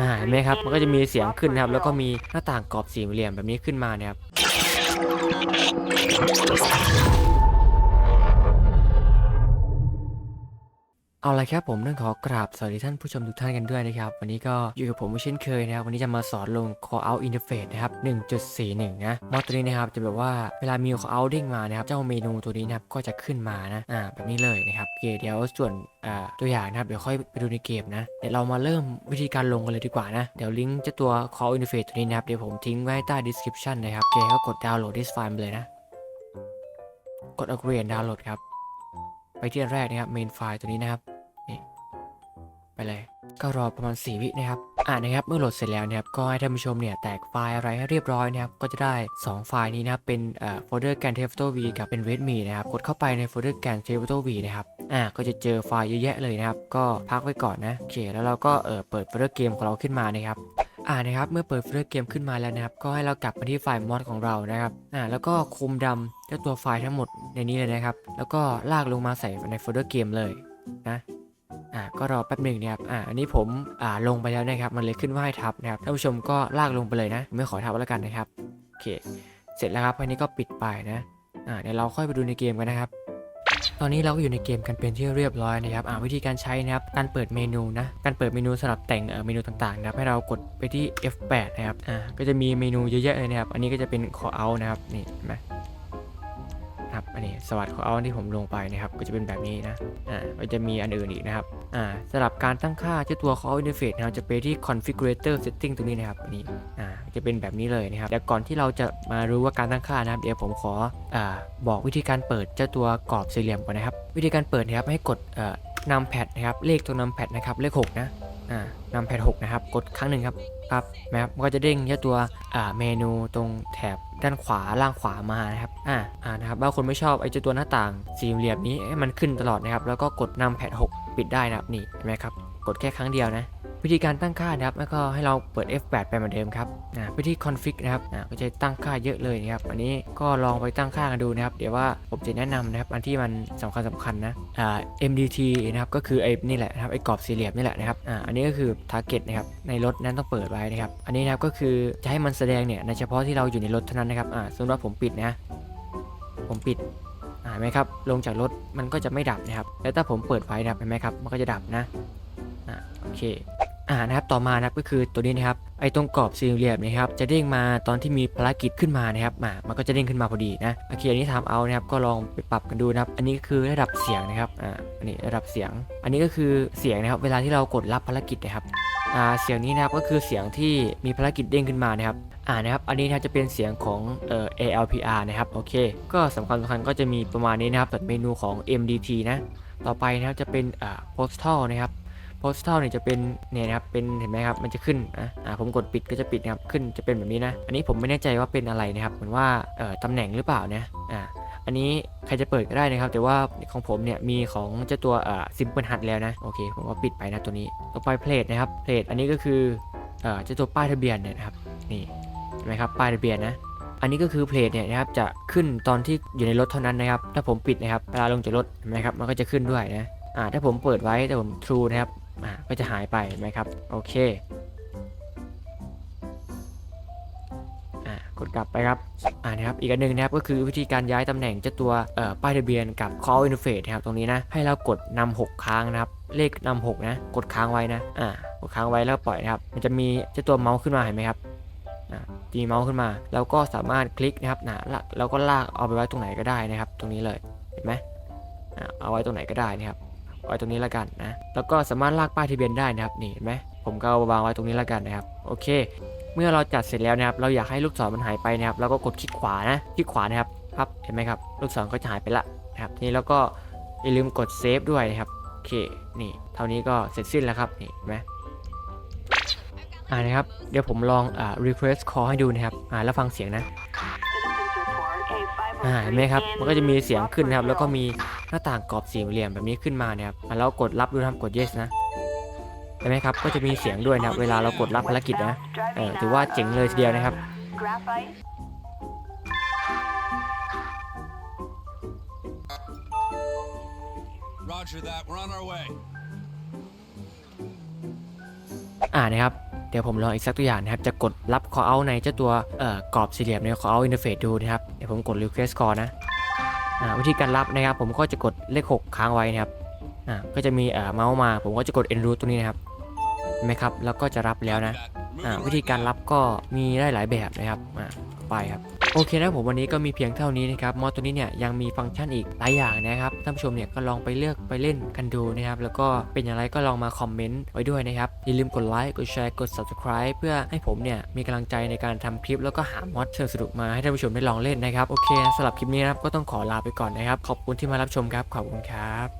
อ่าเห็นไหมครับ มันก็จะมีเสียงขึ้นนะครับ แล้วก็มีหน้าต่างกรอบสี่เหลี่ยมแบบนี้ขึ้นมานะครับ เอาละครับผมต้องขอกราบสวัสดีท่านผู้ชมทุกท่านกันด้วยนะครับ วันนี้ก็อยู่กับผมเช่นเคยนะครับ วันนี้จะมาสอนลง call out interface นะครับ 1.41 นะมอดตัวนี้นะครับจะแบบว่าเวลามี call out เด้งมานะครับ เจ้าเมนูตัวนี้นะครับก็จะขึ้นมานะอ่าแบบนี้เลยนะครับโอเคเดี๋ยวส่วนอ่าตัวอย่างนะครับเดี๋ยวค่อยไปดูในเกมนะเดี๋ยวเรามาเริ่มวิธีการลงกันเลยดีกว่านะเดี๋ยวลิงก์เจ้าตัว call out interface ตัวนี้นะครับเดี๋ยวผมทิ้งไว้ใต้ description นะครับโอเคก็กด download this file เลยนะกด upgrade download ครับไปที่แรกนะครับ main file ตัวนี้นะครับ ไปเลย ก็รอประมาณ 4 วินะครับอ่านะครับเมื่อโหลดเสร็จแล้วนะครับก็ให้ท่านผู้ชมเนี่ยแตกไฟล์อะไรให้เรียบร้อยนะครับก็จะได้ 2 ไฟล์นี้นะครับเป็นเอ่อโฟลเดอร์แกนเทฟโตวีกับเป็น README นะครับกดเข้าไปในโฟลเดอร์แกนเทฟโตวีนะครับอ่าก็จะเจอไฟล์เยอะแยะเลยนะครับก็พักไว้ก่อนนะโอเคแล้วเราก็เออเปิดโฟลเดอร์เกมของเราขึ้นมานะครับอ่านะครับเมื่อเปิดโฟลเดอร์เกมขึ้นมาแล้วนะครับก็ให้เรากลับมาที่ไฟล์มอดของเรานะครับอ่าแล้วก็คุมดำเจ้าตัวไฟล์ทั้งหมดในนี้เลยนะครับแล้วก็ลากลงมาใส่ในโฟลเดอร์เกมเลยนะ อ่าก็รอแป๊บหนึ่งนะครับอ่าอันนี้ผมอ่าลงไปแล้วนะครับ มันเลยขึ้นว่าให้ทับนะครับท่านผู้ชมก็ลากลงไปเลยนะ ไม่ขอทับแล้วกันนะครับโอเค เสร็จแล้วครับอันนี้ก็ปิดไปนะอ่าเดี๋ยวเราค่อยไปดูในเกมกันนะครับตอนนี้เราก็อยู่ในเกมกันเป็นที่เรียบร้อยนะครับอ่าวิธีการใช้นะครับ การเปิดเมนูนะ การเปิดเมนูสำหรับแต่งเอ่อเมนูต่างๆนะครับ ให้เรากดไปที่ F8 นะครับ อ่า ก็จะมีเมนูเยอะแยะเลยนะครับ อันนี้ก็จะเป็น call out นะครับ นี่เห็นไหม ครับอันนี้สวัสดี call out ที่ผมลงไปนะครับก็จะเป็นแบบนี้นะอ่าก็จะมีอันอื่นอีกนะครับอ่าสำหรับการตั้งค่าเจ้าตัว call interface นะครับจะไปที่ configurator setting ตรงนี้นะครับอันนี้อ่าจะเป็นแบบนี้เลยนะครับแต่ก่อนที่เราจะมารู้ว่าการตั้งค่านะครับเดี๋ยวผมขออ่าบอกวิธีการเปิดเจ้าตัวกรอบสี่เหลี่ยมก่อนนะครับ วิธีการเปิดนะครับให้กดเอ่อนำแพดนะครับเลขตรงนำแพดนะครับเลข6นะอ่านำแพด6นะครับกดครั้งหนึ่งครับ ครับนะครับมันก็จะเด้งเจ้าตัวเมนูตรงแถบด้านขวาล่างขวามานะครับอ่าอ่านะครับบางคนไม่ชอบไอ้เจ้าตัวหน้าต่างสี่เหลี่ยมนี้มันขึ้นตลอดนะครับ แล้วก็กดนำแพด6 ปิดได้นะครับนี่เห็นไหมครับกดแค่ครั้งเดียวนะ วิธีการตั้งค่านะครับแล้วก็ให้เราเปิด F8 ไปเหมือนเดิมครับอ่าไปที่ config นะครับอ่าก็จะตั้งค่าเยอะเลยนะครับ อันนี้ก็ลองไปตั้งค่ากันดูนะครับ เดี๋ยวว่าผมจะแนะนำนะครับ อันที่มันสำคัญสำคัญนะอ่า MDT นะครับ ก็คือไอ้นี่แหละนะครับไอ้กรอบสี่เหลี่ยมนี่แหละนะครับอ่าอันนี้ก็คือ target นะครับ ในรถนั้นต้องเปิดไว้นะครับ อันนี้นะครับก็คือจะให้มันแสดงเนี่ยในเฉพาะที่เราอยู่ในรถเท่านั้นนะครับอ่าสมมติว่าผมปิดนะ ผมปิดอ่าเห็นไหมครับ ลงจากรถมันก็จะไม่ดับนะครับ แล้วถ้าผมเปิดไฟนะครับเห็นไหมครับ มันก็จะดับนะ อ่า โอเค อ่านะครับต่อมานะครับก็คือตัวนี้นะครับไอ้ตรงกรอบสี่เหลี่ยมนะครับจะเด้งมาตอนที่มีภารกิจขึ้นมานะครับอ่ามันก็จะเด้งขึ้นมาพอดีนะโอเคอันนี้ทำเอานะครับก็ลองไปปรับกันดูนะครับ อันนี้ก็คือระดับเสียงนะครับอ่าอันนี้ระดับเสียง อันนี้ก็คือเสียงนะครับเวลาที่เรากดรับภารกิจนะครับอ่าเสียงนี้นะครับก็คือเสียงที่มีภารกิจเด้งขึ้นมานะครับอ่านะครับอันนี้นะครับจะเป็นเสียงของเอ่อ ALPR นะครับโอเคก็สำคัญสำคัญก็จะมีประมาณนี้นะครับเปิดเมนูของ MDT นะต่อไปนะครับจะเป็นอ่า postal นะครับ postal เนี่ยจะเป็นเนี่ยนะครับเป็นเห็นไหมครับมันจะขึ้นนะอ่าผมกดปิดก็จะปิดนะครับขึ้นจะเป็นแบบนี้นะ อันนี้ผมไม่แน่ใจว่าเป็นอะไรนะครับเหมือนว่าเอ่อตำแหน่งหรือเปล่านะอ่าอันนี้ใครจะเปิดก็ได้นะครับ แต่ว่าของผมเนี่ยมีของเจ้าตัวเอ่อ simple hut แล้วนะโอเคผมก็ปิดไปนะตัวนี้ต่อไป plate นะครับ plate อันนี้ก็คือเอ่อเจ้าตัวป้ายทะเบียนเนี่ยนะครับนี่เห็นไหมครับป้ายทะเบียนนะอันนี้ก็คือเพลทเนี่ยนะครับจะขึ้นตอนที่อยู่ในรถเท่านั้นนะครับ ถ้าผมปิดนะครับเวลาลงจากรถเห็นไหมครับมันก็จะขึ้นด้วยนะอ่าถ้าผมเปิดไว้แต่ผม true นะครับ ก็จะหายไปนไหมครับ โอเคอ่ากดกลับไปครับ อ่านะครับ อีกอันหนึ่งนะครับ ก็คือวิธีการย้ายตำแหน่งเจ้าตัวป้ายทะเบียนกับ call interface นะครับ ตรงนี้นะ ให้เรากดนำหกครั้งนะครับ เลขนำหกนะ กดค้างไว้นะ อ่า กดค้างไว้แล้วปล่อยนะครับ มันจะมีเจ้าตัวเมาส์ขึ้นมาเห็นไหมครับตีเมาส์ขึ้นมา แล้วก็สามารถคลิกนะครับนะแล้วก็ลากเอาไปไว้ตรงไหนก็ได้นะครับ ตรงนี้เลย เห็นไหมอะเอาไว้ตรงไหนก็ได้นะครับ ว้ตรงนี้แล้วกันนะ แล้วก็สามารถลากป้ายทะเบียนได้นะครับนี่เห็นไหมผมก็เอาวางไว้ตรงนี้แล้วกันนะครับโอเค เมื่อเราจัดเสร็จแล้วนะครับ เราอยากให้ลูกศรมันหายไปนะครับเราก็กดคลิกขวานะคลิกขวานะครับครับเห็นไหมครับลูกศรก็จะหายไปละนะครับนี้แล้วก็อย่าลืมกดเซฟด้วยนะครับโอเคนี่เท่านี้ก็เสร็จสิ้นแล้วครับนี่เห็นไหมอ่านะครับเดี๋ยวผมลองอ่า request call ให้ดูนะครับอ่าแล้วฟังเสียงนะ อ่าเห็นไหมครับ มันก็จะมีเสียงขึ้นนะครับ แล้วก็มีหน้าต่างกรอบสี่เหลี่ยมแบบนี้ขึ้นมานะครับอ่าแล้วกดรับดูนะครับกด yes นะเห็นไหมครับ ก็จะมีเสียงด้วยนะครับ เวลาเรากดรับภารกิจนะเออถือว่าเจ๋งเลยทีเดียวนะครับ Roger that. We're on our way. อ่านะครับ เดี๋ยวผมลองอีกสักตัวอย่างนะครับ จะกดรับ call out ในเจ้าตัวเอ่อกรอบสี่เหลี่ยมใน call out interface ดูนะครับ เดี๋ยวผมกด request call นะอ่าวิธีการรับนะครับ ผมก็จะกดเลข 6 ค้างไว้นะครับอ่าก็จะมีเอ่อเมาส์มา ผมก็จะกด end root ตัวนี้นะครับเห็นไหมครับ แล้วก็จะรับแล้วนะอ่าวิธีการรับก็มีได้หลายแบบนะครับอ่า ไปครับโอเคนะผมวันนี้ก็มีเพียงเท่านี้นะครับมอดตัวนี้เนี่ยยังมีฟังก์ชันอีกหลายอย่างนะครับท่านผู้ชมเนี่ยก็ลองไปเลือกไปเล่นกันดูนะครับแล้วก็เป็นอย่างไรก็ลองมาคอมเมนต์ไว้ด้วยนะครับอย่าลืมกดไลค์กดแชร์กด subscribe เพื่อให้ผมเนี่ยมีกำลังใจในการทำคลิป แล้วก็หามอดเชิงสนุกมาให้ท่านผู้ชมได้ลองเล่นนะครับโอเคสำหรับคลิปนี้นะครับก็ต้องขอลาไปก่อนนะครับขอบคุณที่มารับชมครับขอบคุณครับ